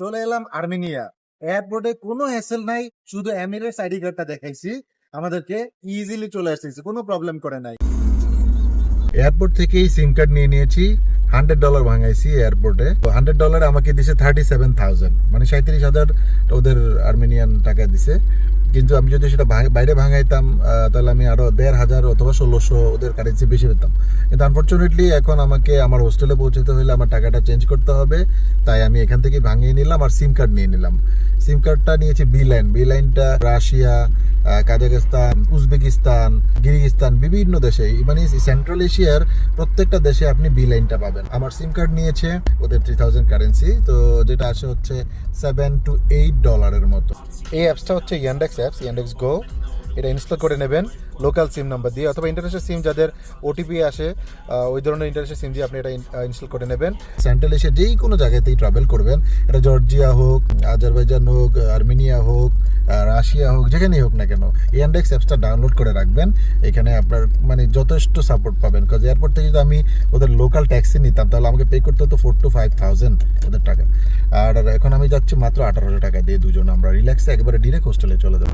চলে এলাম আর্মেনিয়া। এয়ারপোর্টে কোনো হ্যাসেল নাই, শুধু এমিরেটস আইডি কার্ডটা দেখাইছি। আমাদেরকে ইজিলি চলে আসতেছে, কোনো প্রবলেম করে নাই। এয়ারপোর্ট থেকেই সিম কার্ড নিয়ে নিয়েছি হান্ড্রেড ডলার ভাঙাইছি এয়ারপোর্টে হান্ড্রেড ডলার আমাকে দিছে থার্টি সেভেন থাউজেন্ড মানে সাঁত্রিশ হাজার ওদের আর্মেনিয়ান টাকা দিছে। কিন্তু আমি যদি সেটা বাইরে ভাঙাইতাম তাহলে আমি আরও দেড় হাজার অথবা ষোলোশো ওদের কারেন্সি বেশি পেতাম। কিন্তু আনফর্চুনেটলি এখন আমাকে আমার হোস্টেলে পৌঁছতে হলে আমার টাকাটা চেঞ্জ করতে হবে। তাই আমি এখান থেকে ভাঙিয়ে নিলাম আর সিম কার্ড নিয়ে নিলাম। সিম কার্ডটা নিয়েছি বি লাইন বি লাইনটা রাশিয়া কাজাকিস্তান উজবেকিস্তান কিরগিস্তান বিভিন্ন দেশে। মানে সেন্ট্রাল এশিয়ার প্রত্যেকটা দেশে আপনি বি লাইনটা পাবেন। আমার সিম কার্ড নিয়েছে ওদের থ্রি থাউজেন্ড কারেন্সি তো যেটা আসে হচ্ছে সেভেন টু এইট ডলারের মতো। এই অ্যাপসটা হচ্ছে ইয়ান্ডেক্স অ্যাপস ইয়ান্ডেক্স গো এটা ইনস্টল করে নেবেন লোকাল সিম নাম্বার দিয়ে, অথবা ইন্টারন্যাশনাল সিম যাদের ওটিপি আসে ওই ধরনের ইন্টারন্যাশনাল সিম দিয়ে আপনি এটা ইনস্টল করে নেবেন। সেন্ট্রাল এশিয়া যেই কোনো জায়গাতেই ট্রাভেল করবেন, এটা জর্জিয়া হোক আজারবাইজান হোক আর্মেনিয়া হোক রাশিয়া হোক, যেখানেই হোক না কেন ইয়ান্ডেক্স অ্যাপসটা ডাউনলোড করে রাখবেন। এখানে আপনার মানে যথেষ্ট সাপোর্ট পাবেন কাজ এয়ারপোর্ট থেকে যদি আমি ওদের লোকাল ট্যাক্সি নিতাম, তাহলে আমাকে পে করতে হতো ফোর টু ফাইভ থাউজেন্ড ওদের টাকা। আর এখন আমি যাচ্ছি মাত্র আঠারোশো টাকা দিয়ে দুজন, আমরা রিল্যাক্সে একবারে ডিরেক্ট হোস্টেলে চলে যাব।